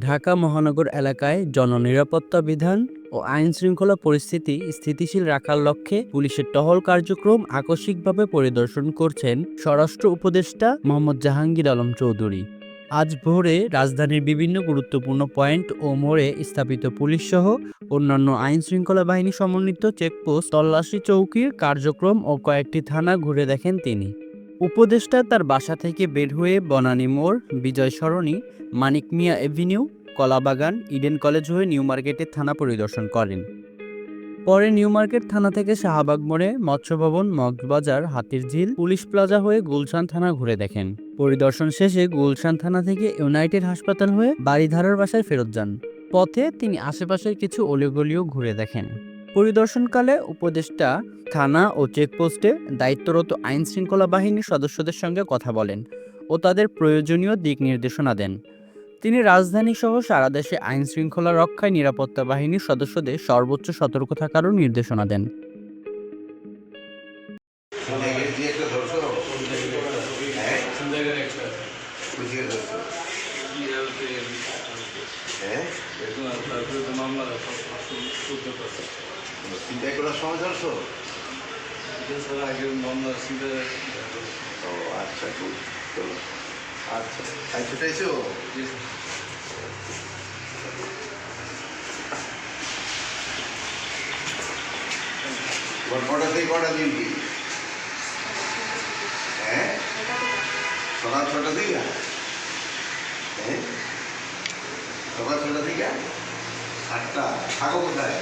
ঢাকা মহানগর এলাকায় জননিরাপত্তা বিধান ও আইন শৃঙ্খলা পরিস্থিতি স্থিতিশীল রাখার লক্ষ্যে পুলিশের টহল কার্যক্রম আকস্মিকভাবে পরিদর্শন করছেন স্বরাষ্ট্র উপদেষ্টা মোহাম্মদ জাহাঙ্গীর আলম চৌধুরী। আজ ভোরে রাজধানীর বিভিন্ন গুরুত্বপূর্ণ পয়েন্ট ও মোড়ে স্থাপিত পুলিশ সহ অন্যান্য আইন শৃঙ্খলা বাহিনী সমন্বিত চেকপোস্ট, তল্লাশি চৌকির কার্যক্রম ও কয়েকটি থানা ঘুরে দেখেন তিনি। উপদেষ্টা তার বাসা থেকে বের হয়ে বনানী মোড় Bijoy Sarani Manik Mia avenue, Kalabagan, Eden college হয়ে নিউ মার্কেটের থানা পরিদর্শন করেন। পরে নিউ মার্কেট থানা থেকে শাহবাগ মোড়ে মৎস্য ভবন মগবাজার হাতির ঝিল পুলিশ প্লাজা হয়ে গুলশান থানা ঘুরে দেখেন। পরিদর্শন শেষে গুলশান থানা থেকে ইউনাইটেড হাসপাতাল হয়ে বাড়িধারার বাসায় ফেরত যান। পথে তিনি আশেপাশের কিছু অলিগলিও ঘুরে দেখেন। পরিদর্শনকালে উপদেষ্টা থানা ও চেকপোস্টে দায়িত্বরত আইন শৃঙ্খলা বাহিনীর সদস্যদের সঙ্গে কথা বলেন ও তাদের প্রয়োজনীয় দিক নির্দেশনা দেন। তিনি রাজধানী সহ সারা দেশে আইন শৃঙ্খলা রক্ষায় নিরাপত্তা বাহিনীর সদস্যদের সর্বোচ্চ সতর্ক থাকারও নির্দেশনা দেন। হ্যাঁ? চিন্তাই করার সময় ধরছো আগে মামলা সিধা ও আচ্ছা খুব চলো আচ্ছা তাই ছুটাইছো কটা থেকে কটা ডিউটি হ্যাঁ? সকাল ছটা থেকে? হ্যাঁ? সকাল ছটা থেকে? আটটা। থাকো কোথায়?